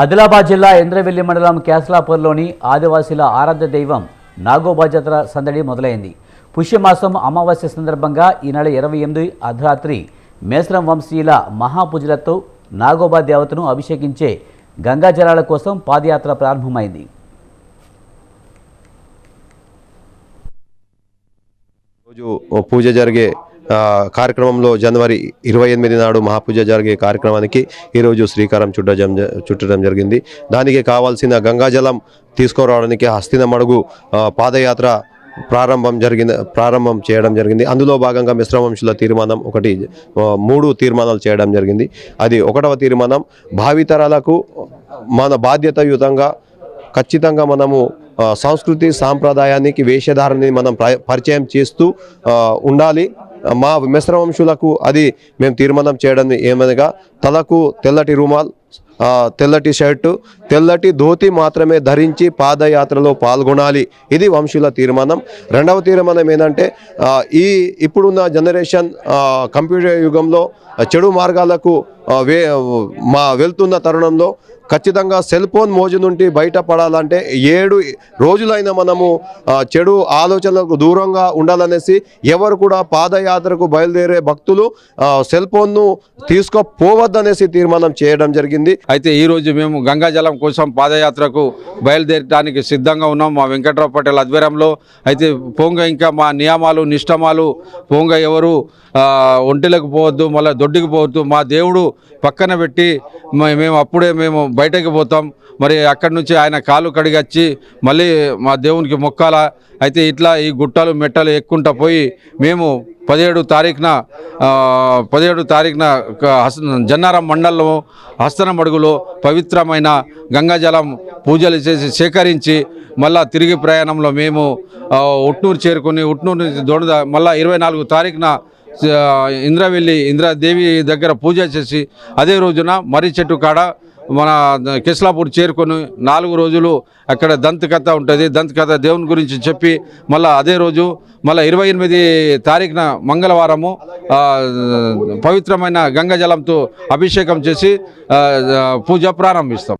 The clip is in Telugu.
ఆదిలాబాద్ జిల్లా ఇంద్రవెల్లి మండలం క్యాస్లాపూర్లోని ఆదివాసీల ఆరాధ్య దైవం నాగోబా జాతర సందడి మొదలైంది. పుష్యమాసం అమావాస్య సందర్భంగా ఈ నెల ఇరవై ఎనిమిది అర్ధరాత్రి మేస్రం వంశీయుల మహాపూజలతో నాగోబా దేవతను అభిషేకించే గంగా జలాల కోసం పాదయాత్ర ప్రారంభమైంది. రోజు పూజ జరిగే కార్యక్రమంలో జనవరి ఇరవై ఎనిమిది నాడు మహాపూజ జరిగే కార్యక్రమానికి ఈరోజు శ్రీకారం చుట్టడం చుట్టడం జరిగింది. దానికి కావాల్సిన గంగాజలం తీసుకురావడానికి హస్తిన మడుగు పాదయాత్ర ప్రారంభం జరిగిన ప్రారంభం చేయడం జరిగింది. అందులో భాగంగా మిశ్రవంశుల తీర్మానం ఒకటి మూడు తీర్మానాలు చేయడం జరిగింది. అది ఒకటవ తీర్మానం భావితరాలకు మన బాధ్యతయుతంగా ఖచ్చితంగా మనము సంస్కృతి సాంప్రదాయానికి వేషధారణని మనం ప్ర- పరిచయం చేస్తూ ఉండాలి. మా మిశ్రవంశులకు అది మేము తీర్మానం చేయడం ఏమనగా తలకు తెల్లటి రుమాల్ తెల్లటి షర్టు తెల్లటి ధోతి మాత్రమే ధరించి పాదయాత్రలో పాల్గొనాలి. ఇది వంశుల తీర్మానం. రెండవ తీర్మానం ఏంటంటే ఈ ఇప్పుడున్న జనరేషన్ కంప్యూటర్ యుగంలో చెడు మార్గాలకు వే మా వెళ్తున్న తరుణంలో ఖచ్చితంగా సెల్ ఫోన్ మోజు నుండి బయటపడాలంటే ఏడు రోజులైన మనము చెడు ఆలోచనలకు దూరంగా ఉండాలనేసి ఎవరు కూడా పాదయాత్రకు బయలుదేరే భక్తులు సెల్ ఫోన్ను తీసుకోపోవద్దనేసి తీర్మానం చేయడం జరిగింది. అయితే ఈరోజు మేము గంగాజలం కోసం పాదయాత్రకు బయలుదేరడానికి సిద్ధంగా ఉన్నాం మా వెంకట్రావు పటేల్ ఆధ్వర్యంలో. అయితే పోంగ ఇంకా మా నియమాలు నిష్టమాలు పోంగ ఎవరు ఒంటిలకు పోవద్దు మళ్ళీ దొడ్డికి పోవద్దు మా దేవుడు పక్కన పెట్టి మేము అప్పుడే మేము బయటకు పోతాం. మరి అక్కడి నుంచి ఆయన కాలు కడిగచ్చి మళ్ళీ మా దేవునికి మొక్కాల. అయితే ఇట్లా ఈ గుట్టలు మెట్టలు ఎక్కుంటా పోయి మేము పదిహేడు తారీఖున పదిహేడు తారీఖున జన్నారం మండలం హస్తనం మడుగులో పవిత్రమైన గంగాజలం పూజలు చేసి సేకరించి మళ్ళా తిరిగి ప్రయాణంలో మేము ఉట్నూరు చేరుకొని ఉట్నూరు నుంచి దొడద మళ్ళా ఇరవై నాలుగు తారీఖున ఇంద్రవెల్లి ఇంద్రాదేవి దగ్గర పూజ చేసి అదే రోజున మర్రి చెట్టు కాడ మన కిస్లాపూర్ చేరుకొని నాలుగు రోజులు అక్కడ దంతకథ ఉంటుంది. దంతకథ దేవుని గురించి చెప్పి మళ్ళీ అదే రోజు మళ్ళీ ఇరవై ఎనిమిది తారీఖున మంగళవారము పవిత్రమైన గంగజలంతో అభిషేకం చేసి పూజ ప్రారంభిస్తాం.